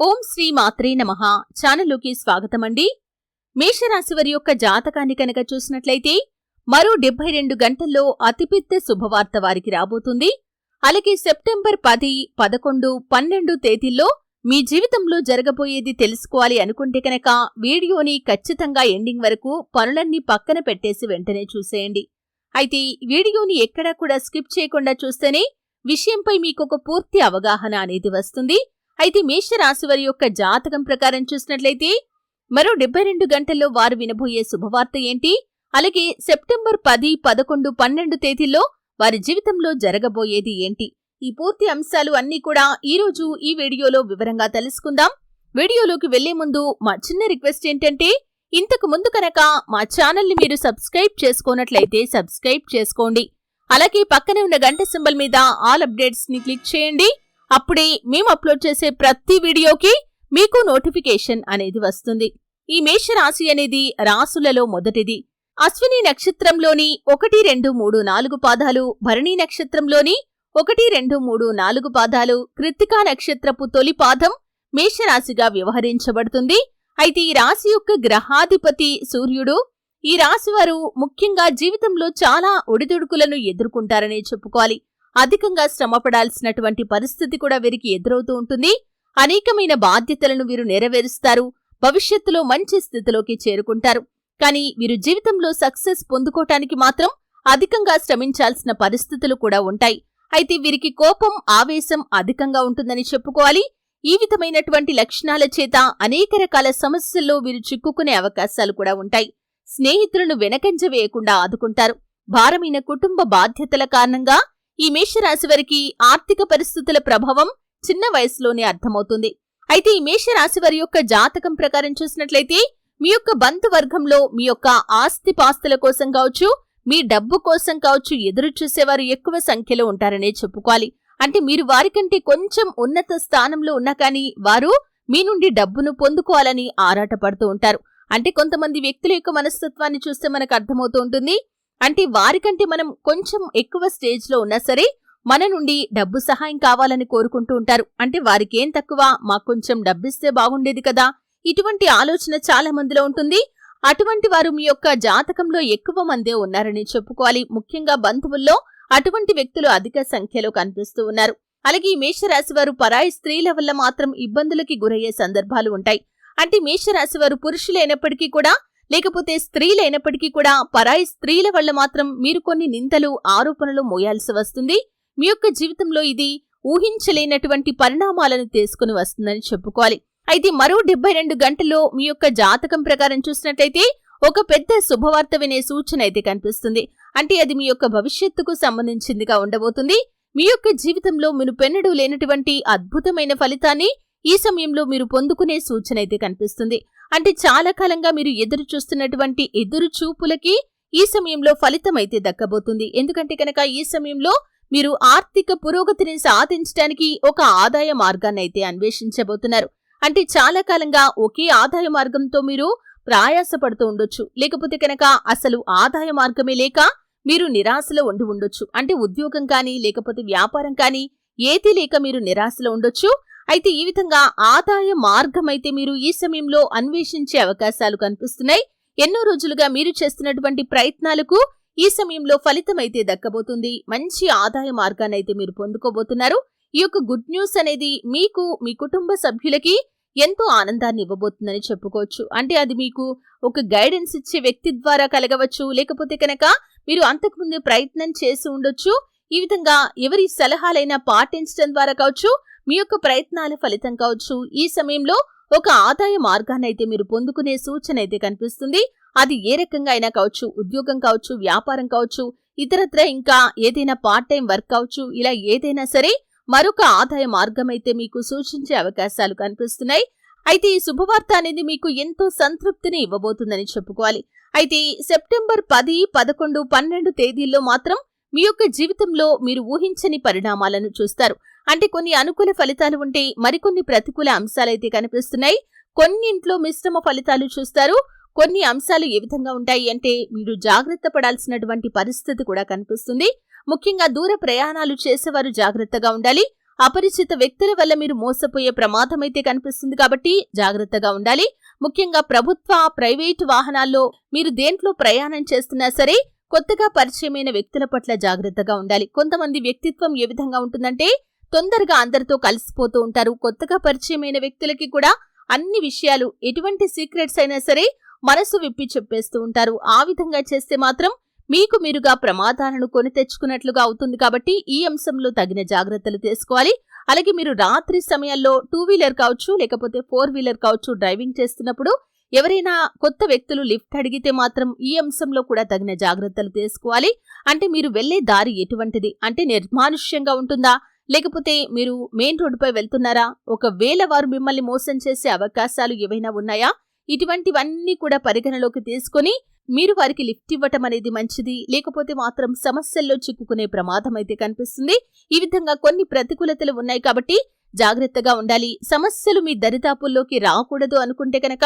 ఓం శ్రీ మాత్రే నమ. ఛానల్లోకి స్వాగతం అండి మేషరాశివరి యొక్క జాతకాన్ని కనుక చూసినట్లయితే మరో డెబ్బై రెండు గంటల్లో అతిపెద్ద శుభవార్త వారికి రాబోతుంది. అలాగే సెప్టెంబర్ పది పదకొండు పన్నెండు తేదీల్లో మీ జీవితంలో జరగబోయేది తెలుసుకోవాలి అనుకుంటే కనుక వీడియోని ఖచ్చితంగా ఎండింగ్ వరకు పనులన్నీ పక్కన పెట్టేసి వెంటనే చూసేయండి. అయితే వీడియోని ఎక్కడా కూడా స్కిప్ చేయకుండా చూస్తేనే విషయంపై మీకొక పూర్తి అవగాహన అనేది వస్తుంది. అయితే మేషరాశి వారి యొక్క జాతకం ప్రకారం చూసినట్లయితే మరో డెబ్బై రెండు గంటల్లో వారు వినబోయే శుభవార్త ఏంటి? అలాగే సెప్టెంబర్ పది పదకొండు పన్నెండు తేదీల్లో వారి జీవితంలో జరగబోయేది ఏంటి? ఈ పూర్తి అంశాలు అన్నీ కూడా ఈరోజు ఈ వీడియోలో వివరంగా తెలుసుకుందాం. వీడియోలోకి వెళ్ళే ముందు మా చిన్న రిక్వెస్ట్ ఏంటంటే ఇంతకు ముందు కనుక మా ఛానల్ని మీరు సబ్స్క్రైబ్ చేసుకోనట్లయితే సబ్స్క్రైబ్ చేసుకోండి. అలాగే పక్కనే ఉన్న గంట సింబల్ మీద ఆల్ అప్డేట్స్ని క్లిక్ చేయండి. అప్పుడే మేము అప్లోడ్ చేసే ప్రతి వీడియోకి మీకు నోటిఫికేషన్ అనేది వస్తుంది. ఈ మేషరాశి అనేది రాసులలో మొదటిది. అశ్విని నక్షత్రంలోని ఒకటి రెండు మూడు నాలుగు పాదాలు భరణి నక్షత్రంలోని ఒకటి రెండు మూడు నాలుగు పాదాలు కృత్తికా నక్షత్రపు తొలి పాదం మేషరాశిగా వ్యవహరించబడుతుంది. అయితే ఈ రాశి యొక్క గ్రహాధిపతి సూర్యుడు ఈ రాశివారు ముఖ్యంగా జీవితంలో చాలా ఒడిదుడుకులను ఎదుర్కొంటారనే చెప్పుకోవాలి. అధికంగా శ్రమపడాల్సినటువంటి పరిస్థితి కూడా వీరికి ఎదురవుతూ ఉంటుంది. అనేకమైన బాధ్యతలను వీరు నెరవేరుస్తారు. భవిష్యత్తులో మంచి స్థితిలోకి చేరుకుంటారు. కానీ వీరు జీవితంలో సక్సెస్ పొందుకోటానికి మాత్రం అధికంగా శ్రమించాల్సిన పరిస్థితులు కూడా ఉంటాయి. అయితే వీరికి కోపం ఆవేశం అధికంగా ఉంటుందని చెప్పుకోవాలి. ఈ విధమైనటువంటి లక్షణాల చేత అనేక రకాల సమస్యల్లో వీరు చిక్కుకునే అవకాశాలు కూడా ఉంటాయి. స్నేహితులను వెనకంజ వేయకుండా ఆదుకుంటారు. భారమైన కుటుంబ బాధ్యతల కారణంగా ఈ మేషరాశి వారికి ఆర్థిక పరిస్థితుల ప్రభావం చిన్న వయసులోనే అర్థమవుతుంది. అయితే ఈ మేషరాశి వారి యొక్క జాతకం ప్రకారం చూసినట్లయితే మీ యొక్క బంధువర్గంలో మీ యొక్క ఆస్తి పాస్తుల కోసం కావచ్చు మీ డబ్బు కోసం కావచ్చు ఎదురు చూసేవారు ఎక్కువ సంఖ్యలో ఉంటారనే చెప్పుకోవాలి. అంటే మీరు వారికంటే కొంచెం ఉన్నత స్థానంలో ఉన్నా కానీ వారు మీ నుండి డబ్బును పొందుకోవాలని ఆరాటపడుతూ ఉంటారు. అంటే కొంతమంది వ్యక్తుల యొక్క మనస్తత్వాన్ని చూస్తే మనకు అర్థమవుతూ ఉంటుంది. అంటే వారికంటే మనం కొంచెం ఎక్కువ స్టేజ్లో ఉన్నా సరే మన నుండి డబ్బు సహాయం కావాలని కోరుకుంటూ ఉంటారు. అంటే వారికేం తక్కువ? మాకు కొంచెం డబ్బిస్తే బాగుండేది కదా? ఇటువంటి ఆలోచన చాలా మందిలో ఉంటుంది. అటువంటి వారు మీ యొక్క జాతకంలో ఎక్కువ మందే ఉన్నారని చెప్పుకోవాలి. ముఖ్యంగా బంధువుల్లో అటువంటి వ్యక్తులు అధిక సంఖ్యలో కనిపిస్తూ ఉన్నారు. అలాగే ఈ మేషరాశి వారు పరాయి స్త్రీల వల్ల మాత్రం ఇబ్బందులకి గురయ్యే సందర్భాలు ఉంటాయి. అంటే మేషరాశి వారు పురుషులైనప్పటికీ కూడా లేకపోతే స్త్రీలైనప్పటికీ కూడా పరాయి స్త్రీల వల్ల మాత్రం మీరు కొన్ని నిందలు ఆరోపణలు మోయాల్సి వస్తుంది. మీ యొక్క జీవితంలో ఇది ఊహించలేనటువంటి పరిణామాలను తీసుకుని వస్తుందని చెప్పుకోవాలి. అయితే మరో డెబ్బై రెండు గంటల్లో మీ యొక్క జాతకం ప్రకారం చూసినట్లయితే ఒక పెద్ద శుభవార్త వినే సూచన అయితే కనిపిస్తుంది. అంటే అది మీ యొక్క భవిష్యత్తుకు సంబంధించిందిగా ఉండబోతుంది. మీ యొక్క జీవితంలో మీరు పెన్నడు లేనటువంటి అద్భుతమైన ఫలితాన్ని ఈ సమయంలో మీరు పొందుకునే సూచన అయితే కనిపిస్తుంది. అంటే చాలా కాలంగా మీరు ఎదురు చూస్తున్నటువంటి ఎదురు చూపులకి ఈ సమయంలో ఫలితం అయితే దక్కబోతుంది. ఎందుకంటే కనుక ఈ సమయంలో మీరు ఆర్థిక పురోగతిని సాధించడానికి ఒక ఆదాయ మార్గాన్ని అయితే అన్వేషించబోతున్నారు. అంటే చాలా కాలంగా ఒకే ఆదాయ మార్గంతో మీరు ప్రయాసపడుతూ ఉండొచ్చు. లేకపోతే కనుక అసలు ఆదాయ మార్గమే లేక మీరు నిరాశలో ఉండి ఉండొచ్చు. అంటే ఉద్యోగం కానీ లేకపోతే వ్యాపారం కానీ ఏది లేక మీరు నిరాశలో ఉండొచ్చు. అయితే ఈ విధంగా ఆదాయ మార్గమైతే మీరు ఈ సమయంలో అన్వేషించే అవకాశాలు కనిపిస్తున్నాయి. ఎన్నో రోజులుగా మీరు చేస్తున్నటువంటి ప్రయత్నాలకు ఈ సమయంలో ఫలితం అయితే దక్కబోతుంది. మంచి ఆదాయ మార్గాన్ని అయితే మీరు పొందుకోబోతున్నారు. ఈ యొక్క గుడ్ న్యూస్ అనేది మీకు మీ కుటుంబ సభ్యులకి ఎంతో ఆనందాన్ని ఇవ్వబోతుందని చెప్పుకోవచ్చు. అంటే అది మీకు ఒక గైడెన్స్ ఇచ్చే వ్యక్తి ద్వారా కలగవచ్చు. లేకపోతే కనుక మీరు అంతకుముందు ప్రయత్నం చేసి ఉండొచ్చు. ఈ విధంగా ఎవరి సలహాలైనా పాటించడం ద్వారా కావచ్చు. మీ యొక్క ప్రయత్నాల ఫలితం కావచ్చు. ఈ సమయంలో ఒక ఆదాయ మార్గాన్ని అయితే మీరు పొందుకునే సూచన అయితే కనిపిస్తుంది. అది ఏ రకంగా అయినా కావచ్చు ఉద్యోగం కావచ్చు వ్యాపారం కావచ్చు ఇతరత్ర ఇంకా ఏదైనా పార్ట్ టైం వర్క్ కావచ్చు ఇలా ఏదైనా సరే మరొక ఆదాయ మార్గం అయితే మీకు సూచించే అవకాశాలు కనిపిస్తున్నాయి. అయితే ఈ శుభవార్త అనేది మీకు ఎంతో సంతృప్తిని ఇవ్వబోతుందని చెప్పుకోవాలి. అయితే సెప్టెంబర్ పది పదకొండు పన్నెండు తేదీల్లో మాత్రం మీ యొక్క జీవితంలో మీరు ఊహించని పరిణామాలను చూస్తారు. అంటే కొన్ని అనుకూల ఫలితాలు ఉంటే మరికొన్ని ప్రతికూల అంశాలైతే కనిపిస్తున్నాయి. కొన్నింట్లో మిశ్రమ ఫలితాలు చూస్తారు. కొన్ని అంశాలు ఏ విధంగా ఉంటాయి అంటే మీరు జాగ్రత్త పడాల్సినటువంటి పరిస్థితి కూడా కనిపిస్తుంది. ముఖ్యంగా దూర ప్రయాణాలు చేసేవారు జాగ్రత్తగా ఉండాలి. అపరిచిత వ్యక్తుల వల్ల మీరు మోసపోయే ప్రమాదం అయితే కనిపిస్తుంది కాబట్టి జాగ్రత్తగా ఉండాలి. ముఖ్యంగా ప్రభుత్వ ప్రైవేటు వాహనాల్లో మీరు దేంట్లో ప్రయాణం చేస్తున్నా సరే కొత్తగా పరిచయమైన వ్యక్తుల పట్ల జాగ్రత్తగా ఉండాలి. కొంతమంది వ్యక్తిత్వం ఏ విధంగా ఉంటుందంటే తొందరగా అందరితో కలిసిపోతూ ఉంటారు. కొత్తగా పరిచయమైన వ్యక్తులకి కూడా అన్ని విషయాలు ఎటువంటి సీక్రెట్స్ అయినా సరే మనసు విప్పి చెప్పేస్తూ ఉంటారు. ఆ విధంగా చేస్తే మాత్రం మీకు మీరుగా ప్రమాదాలను కొని తెచ్చుకున్నట్లుగా అవుతుంది కాబట్టి ఈ అంశంలో తగిన జాగ్రత్తలు తీసుకోవాలి. అలాగే మీరు రాత్రి సమయాల్లో టూ వీలర్ కావచ్చు లేకపోతే ఫోర్ వీలర్ కావచ్చు డ్రైవింగ్ చేస్తున్నప్పుడు ఎవరైనా కొత్త వ్యక్తులు లిఫ్ట్ అడిగితే మాత్రం ఈ అంశంలో కూడా తగిన జాగ్రత్తలు తీసుకోవాలి. అంటే మీరు వెళ్ళే దారి ఎటువంటిది? అంటే నిర్మానుష్యంగా ఉంటుందా? లేకపోతే మీరు మెయిన్ రోడ్డుపై వెళ్తున్నారా? ఒకవేళ వారు మిమ్మల్ని మోసం చేసే అవకాశాలు ఏవైనా ఉన్నాయా? ఇటువంటివన్నీ కూడా పరిగణలోకి తీసుకొని మీరు వారికి లిఫ్ట్ ఇవ్వటం అనేది మంచిది. లేకపోతే మాత్రం సమస్యల్లో చిక్కుకునే ప్రమాదం అయితే కనిపిస్తుంది. ఈ విధంగా కొన్ని ప్రతికూలతలు ఉన్నాయి కాబట్టి జాగ్రత్తగా ఉండాలి. సమస్యలు మీ దరిదాపుల్లోకి రాకూడదు అనుకుంటే కనుక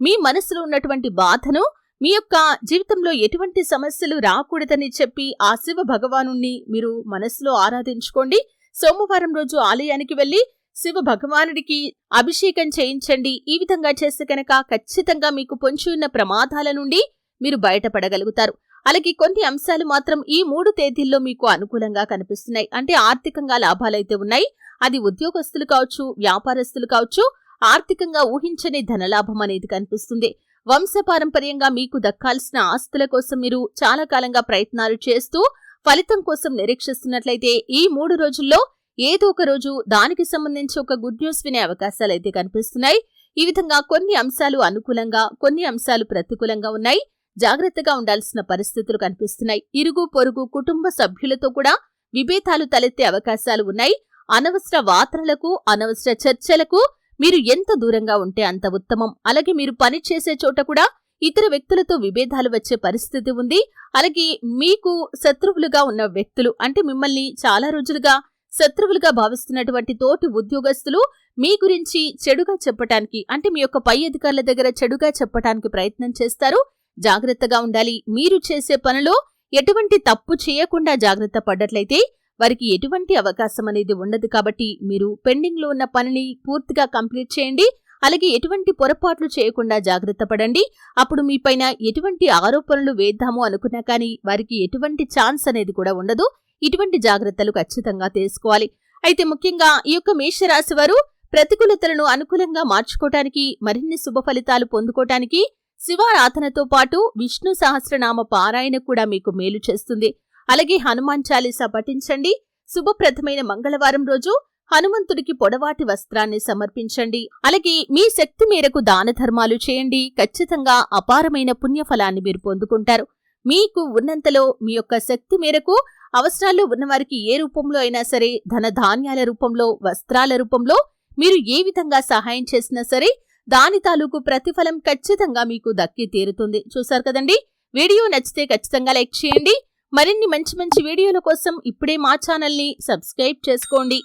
మీ మనసులో ఉన్నటువంటి బాధను మీ యొక్క జీవితంలో ఎటువంటి సమస్యలు రాకూడదని చెప్పి ఆ శివ భగవాను మీరు మనసులో ఆరాధించుకోండి. సోమవారం రోజు ఆలయానికి వెళ్ళి శివ భగవానుడికి అభిషేకం చేయించండి. ఈ విధంగా చేస్తే కనుక ఖచ్చితంగా మీకు పొంచి ఉన్న ప్రమాదాల నుండి మీరు బయటపడగలుగుతారు. అలాగే కొన్ని అంశాలు మాత్రం ఈ మూడు తేదీల్లో మీకు అనుకూలంగా కనిపిస్తున్నాయి. అంటే ఆర్థికంగా లాభాలైతే ఉన్నాయి. అది ఉద్యోగస్తులు కావచ్చు వ్యాపారస్తులు కావచ్చు ఆర్థికంగా ఊహించని ధనలాభం అనేది కనిపిస్తుంది. వంశపారంపర్యంగా మీకు దక్కాల్సిన ఆస్తుల కోసం మీరు చాలా కాలంగా ప్రయత్నాలు చేస్తూ ఫలితం కోసం నిరీక్షిస్తున్నట్లయితే ఈ మూడు రోజుల్లో ఏదో ఒక రోజు దానికి సంబంధించి ఒక గుడ్ న్యూస్ వినే అవకాశాలు అయితే కనిపిస్తున్నాయి. ఈ విధంగా కొన్ని అంశాలు అనుకూలంగా కొన్ని అంశాలు ప్రతికూలంగా ఉన్నాయి. జాగ్రత్తగా ఉండాల్సిన పరిస్థితులు కనిపిస్తున్నాయి. ఇరుగు పొరుగు కుటుంబ సభ్యులతో కూడా విభేదాలు తలెత్తే అవకాశాలు ఉన్నాయి. అనవసర వార్తలకు అనవసర చర్చలకు మీరు ఎంత దూరంగా ఉంటే అంత ఉత్తమం. అలాగే మీరు పని చేసే చోట కూడా ఇతర వ్యక్తులతో విభేదాలు వచ్చే పరిస్థితి ఉంది. అలాగే మీకు శత్రువులుగా ఉన్న వ్యక్తులు అంటే మిమ్మల్ని చాలా రోజులుగా శత్రువులుగా భావిస్తున్నటువంటి తోటి ఉద్యోగస్తులు మీ గురించి చెడుగా చెప్పటానికి అంటే మీ యొక్క పై అధికారుల దగ్గర చెడుగా చెప్పటానికి ప్రయత్నం చేస్తారు. జాగ్రత్తగా ఉండాలి. మీరు చేసే పనిలో ఎటువంటి తప్పు చేయకుండా జాగ్రత్త పడ్డట్లయితే వారికి ఎటువంటి అవకాశం అనేది ఉండదు. కాబట్టి మీరు పెండింగ్లో ఉన్న పనిని పూర్తిగా కంప్లీట్ చేయండి. అలాగే ఎటువంటి పొరపాట్లు చేయకుండా జాగ్రత్త పడండి. అప్పుడు మీపైన ఎటువంటి ఆరోపణలు వేద్దాము అనుకున్నా కానీ వారికి ఎటువంటి ఛాన్స్ అనేది కూడా ఉండదు. ఇటువంటి జాగ్రత్తలు ఖచ్చితంగా తీసుకోవాలి. అయితే ముఖ్యంగా ఈ యొక్క మేషరాశి వారు ప్రతికూలతలను అనుకూలంగా మార్చుకోవటానికి మరిన్ని శుభ ఫలితాలు పొందుకోవటానికి శివారాధనతో పాటు విష్ణు సహస్రనామ పారాయణ కూడా మీకు మేలు చేస్తుంది. అలాగే హనుమాన్ చాలీసా పఠించండి. శుభప్రదమైన మంగళవారం రోజు హనుమంతుడికి పొడవాటి వస్త్రాన్ని సమర్పించండి. అలాగే మీ శక్తి మేరకు దాన ధర్మాలు చేయండి. ఖచ్చితంగా అపారమైన పుణ్యఫలాన్ని మీరు పొందుకుంటారు. మీకు ఉన్నంతలో మీ యొక్క శక్తి మేరకు అవసరాల్లో ఉన్నవారికి ఏ రూపంలో అయినా సరే ధన ధాన్యాల రూపంలో వస్త్రాల రూపంలో మీరు ఏ విధంగా సహాయం చేసినా సరే దాని తాలూకు ప్రతిఫలం ఖచ్చితంగా మీకు దక్కి తీరుతుంది. చూసారు కదండి? వీడియో నచ్చితే ఖచ్చితంగా లైక్ చేయండి. మరిన్ని మంచి మంచి వీడియోల కోసం ఇప్పుడే మా ఛానల్ని సబ్స్క్రైబ్ చేసుకోండి.